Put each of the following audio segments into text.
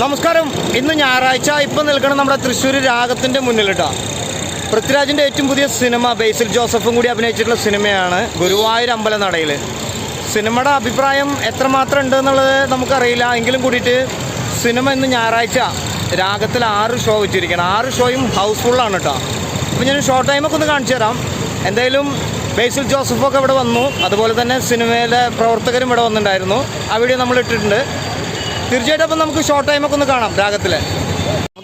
നമസ്കാരം. ഇന്ന് ഞായറാഴ്ച ഇപ്പം നിൽക്കണം നമ്മുടെ തൃശ്ശൂർ രാഗത്തിന്റെ മുന്നിൽ കേട്ടോ പൃഥ്വിരാജിന്റെ ഏറ്റവും പുതിയ സിനിമ ബേസിൽ ജോസഫും കൂടി അഭിനയിച്ചിട്ടുള്ള സിനിമയാണ് ഗുരുവായൂർ അമ്പലനടയിൽ സിനിമയുടെ അഭിപ്രായം എത്രമാത്രം ഉണ്ട് എന്നുള്ളത് നമുക്കറിയില്ല. എങ്കിലും കൂടിയിട്ട് സിനിമ ഇന്ന് ഞായറാഴ്ച രാഗത്തിൽ ആറ് ഷോ വെച്ചിരിക്കണം. ആറ് ഷോയും ഹൗസ്ഫുള്ളാണ് കേട്ടോ. അപ്പോൾ ഞാൻ ഷോർട്ട് ടൈമൊക്കെ ഒന്ന് കാണിച്ചു തരാം. എന്തായാലും ബേസിൽ ജോസഫൊക്കെ ഇവിടെ വന്നു. അതുപോലെ തന്നെ സിനിമയിലെ പ്രവർത്തകരും ഇവിടെ വന്നിട്ടുണ്ടായിരുന്നു. വീഡിയോ നമ്മൾ ഇട്ടിട്ടുണ്ട്. തീർച്ചയായിട്ടും അപ്പം നമുക്ക് ഷോർട്ട് ടൈമൊക്കെ ഒന്ന് കാണാം രാഗത്തിൽ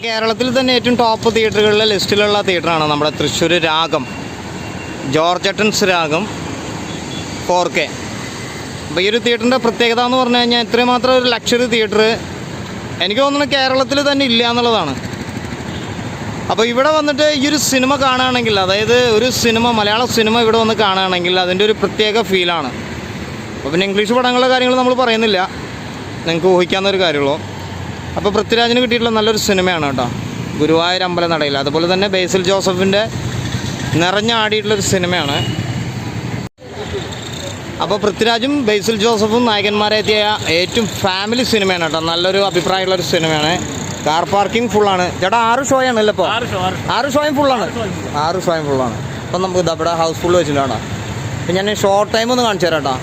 കേരളത്തിൽ തന്നെ ഏറ്റവും ടോപ്പ് തിയേറ്ററുകളിലെ ലിസ്റ്റിലുള്ള തിയേറ്ററാണ് നമ്മുടെ തൃശ്ശൂർ രാഗം ജോർജട്ടൻസ് രാഗം ഫോർ കെ അപ്പോൾ ഈ ഒരു തിയേറ്ററിന്റെ പ്രത്യേകത എന്ന് പറഞ്ഞു കഴിഞ്ഞാൽ ഇത്രയും മാത്രം ഒരു ലക്ഷറി തിയേറ്റർ എനിക്ക് തോന്നുന്നു കേരളത്തിൽ തന്നെ ഇല്ല എന്നുള്ളതാണ്. അപ്പോൾ ഇവിടെ വന്നിട്ട് ഈ ഒരു സിനിമ കാണുകയാണെങ്കിൽ അതായത് ഒരു സിനിമ മലയാള സിനിമ ഇവിടെ വന്ന് കാണുകയാണെങ്കിൽ അതിന്റെ ഒരു പ്രത്യേക ഫീലാണ് അപ്പോൾ പിന്നെ ഇംഗ്ലീഷ് പടങ്ങളുടെ കാര്യങ്ങൾ നമ്മൾ പറയുന്നില്ല. നിങ്ങൾക്ക് ഊഹിക്കാവുന്നൊരു കാര്യമുള്ളൂ. അപ്പോൾ പൃഥ്വിരാജിന് കിട്ടിയിട്ടുള്ള നല്ലൊരു സിനിമയാണ് കേട്ടോ. ഗുരുവായൂർ അമ്പല നടയിൽ അതുപോലെ തന്നെ ബേസിൽ ജോസഫിന്റെ നിറഞ്ഞാടിയിട്ടുള്ളൊരു സിനിമയാണ്. അപ്പോൾ പൃഥ്വിരാജും ബേസിൽ ജോസഫും നായകന്മാരെ എത്തിയ ഏറ്റവും ഫാമിലി സിനിമയാണ് കേട്ടോ. നല്ലൊരു അഭിപ്രായമുള്ള ഒരു സിനിമയാണ് കാർ പാർക്കിംഗ് ഫുള്ളാണ് ചേട്ടാ ആറ് ഷോ അല്ലേ ഇപ്പോൾ ആറ് ഷോയും ഫുള്ളാണ് ആറ് ഷോയും ഫുള്ളാണ് അപ്പം നമുക്ക് ഇതാ ഇവിടെ ഹൗസ് ഫുള്ള് വെച്ചിട്ടുണ്ട് കേട്ടോ. അപ്പം ഞാൻ ഷോർട്ട് ടൈം ഒന്ന് കാണിച്ചു തരാം കേട്ടോ.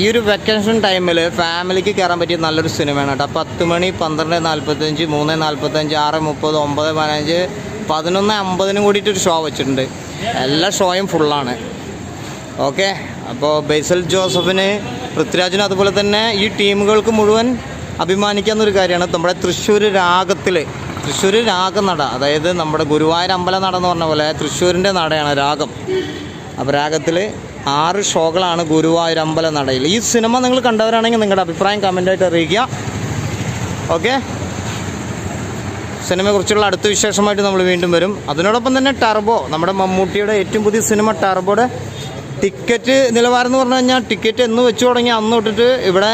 ഈ ഒരു വെക്കേഷൻ ടൈമിൽ ഫാമിലിക്ക് കയറാൻ പറ്റിയ നല്ലൊരു സിനിമയാണ് കേട്ടോ. പത്ത് മണി പന്ത്രണ്ട് നാൽപ്പത്തഞ്ച് മൂന്ന് നാൽപ്പത്തഞ്ച് ആറ് മുപ്പത് ഒമ്പത് പതിനഞ്ച് പതിനൊന്ന് അമ്പതിനും കൂടിയിട്ട് ഒരു ഷോ വെച്ചിട്ടുണ്ട്. എല്ലാ ഷോയും ഫുള്ളാണ് ഓക്കെ അപ്പോൾ ബേസൽ ജോസഫിന് പൃഥ്വിരാജിനും അതുപോലെ തന്നെ ഈ ടീമുകൾക്ക് മുഴുവൻ അഭിമാനിക്കാവുന്നൊരു കാര്യമാണ്. നമ്മുടെ തൃശ്ശൂർ രാഗത്തിൽ തൃശ്ശൂർ രാഗനട അതായത് നമ്മുടെ ഗുരുവായൂർ അമ്പല നട എന്ന് പറഞ്ഞ പോലെ തൃശ്ശൂരിന്റെ നടയാണ് രാഗം. അപ്പോൾ രാഗത്തിൽ ആറ് ഷോകളാണ് ഗുരുവായൂർ അമ്പല നടയിൽ ഈ സിനിമ നിങ്ങൾ കണ്ടവരാണെങ്കിൽ നിങ്ങളുടെ അഭിപ്രായം കമന്റായിട്ട് അറിയിക്കുക. ഓക്കെ സിനിമയെക്കുറിച്ചുള്ള അടുത്ത വിശേഷമായിട്ട് നമ്മൾ വീണ്ടും വരും. അതിനോടൊപ്പം തന്നെ ടർബോ നമ്മുടെ മമ്മൂട്ടിയുടെ ഏറ്റവും പുതിയ സിനിമ ടർബോയുടെ ടിക്കറ്റ് നിലവാരം എന്ന് പറഞ്ഞു കഴിഞ്ഞാൽ ടിക്കറ്റ് എന്ന് വെച്ച് തുടങ്ങി അന്ന് തൊട്ടിട്ട് ഇവിടെ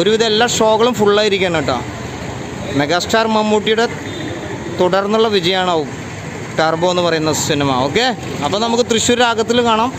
ഒരുവിധ എല്ലാ ഷോകളും ഫുള്ളായിരിക്കണം കേട്ടോ. മെഗാസ്റ്റാർ മമ്മൂട്ടിയുടെ തുടർന്നുള്ള വിജയമാണാവും ടർബോ എന്ന് പറയുന്ന സിനിമ. ഓക്കെ അപ്പോൾ നമുക്ക് തൃശ്ശൂർ രാഗത്തിൽ കാണാം.